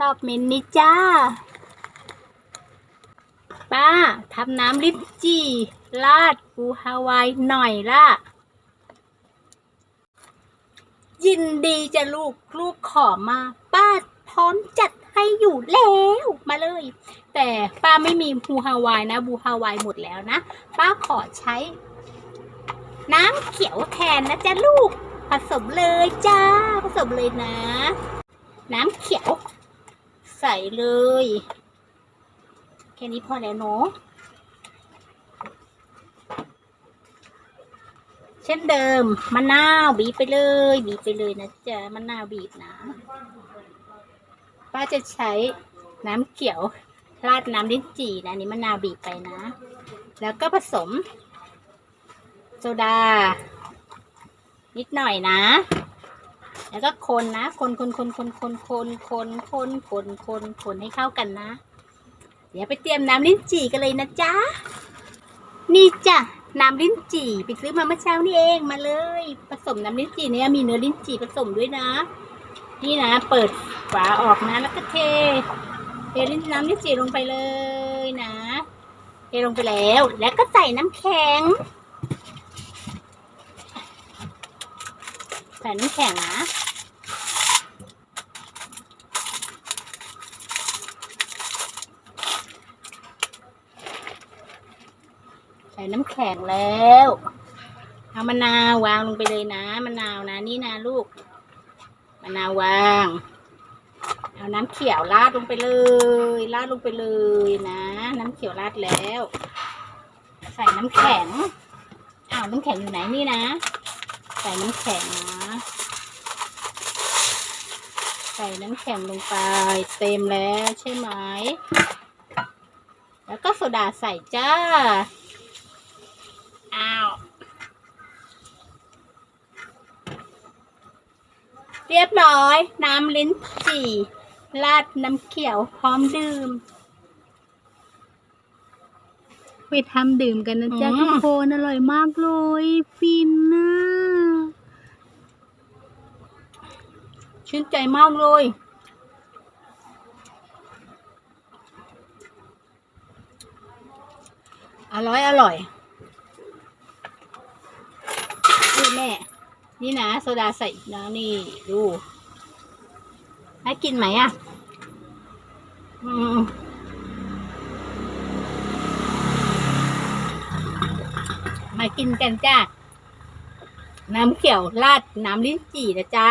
ตอบเมนนี้จ้า ป้าทำน้ำลิ้นจี่ราดปูฮาวายหน่อยล่ะ ยินดีจะลูกลูกขอมา ป้าพร้อมจัดให้อยู่แล้วมาเลย แต่ป้าไม่มีบูฮาวายนะบูฮาวายหมดแล้วนะ ป้าขอใช้ น้ำเขียวแทนนะจ๊ะลูก ผสมเลยจ้า ผสมเลยนะ น้ำเขียว ใส่เลย แค่นี้พอแล้วเนาะเช่นเดิมมะนาวบีบไปเลย บีบไปเลยนะจ๊ะมะนาวบีบนะป้าจะใช้น้ำเขียวราดน้ำลิ้นจี่นะนนี้มะนาวบีบไปนะ แล้วก็ผสม โซดา นิดหน่อยนะ แล้วก็คนนะ คนคนคนคนคนคนคนคนคนคนคนให้เข้ากันนะ เดี๋ยวไปเตรียมน้ำลิ้นจี่กันเลยนะจ๊ะ นี่จ้ะน้ำลิ้นจี่ไปซื้อมาเมื่อเช้านี่เองมาเลย ผสมน้ำลิ้นจี่เนี่ยมีเนื้อลิ้นจี่ผสมด้วยนะ นี่นะ เปิดฝาออกนะแล้วก็เทเทลิ้นน้ำลิ้นจี่ลงไปเลยนะเทลงไปแล้ว แล้วก็ใส่น้ำแข็ง ใส่น้ำแข็งนะใส่น้ำแข็งแล้ว เอามะนาววางลงไปเลยนะมะนาวนะนี่นะลูกมะนาววาง เอาน้ำเขียวราดลงไปเลยราดลงไปเลยนะ น้ำเขียวราดแล้ว ใส่น้ำแข็งอ้าวน้ำแข็งอยู่ไหนนี่นะ ใส่น้ำแข็งนะ ใส่น้ำแข็งลงไป เต็มแล้วใช่ไหม แล้วก็โซดาใส่จ้า อ้าว เรียบร้อย น้ำลิ้นจี่ราดน้ำเขียวพร้อมดื่มไปทำดื่มกันนะจ๊ะอืมทุกคนอร่อยมากเลย ฟินนะ ชื่นใจมากเลยอร่อยอร่อยนี่แม่ นี่นะ โซดาใส่อีกนะนี่ ดูให้กินไหมอะ อืมมากินกันจ้า น้ำเขียวราดน้ำลิ้นจี่นะจ๊ะ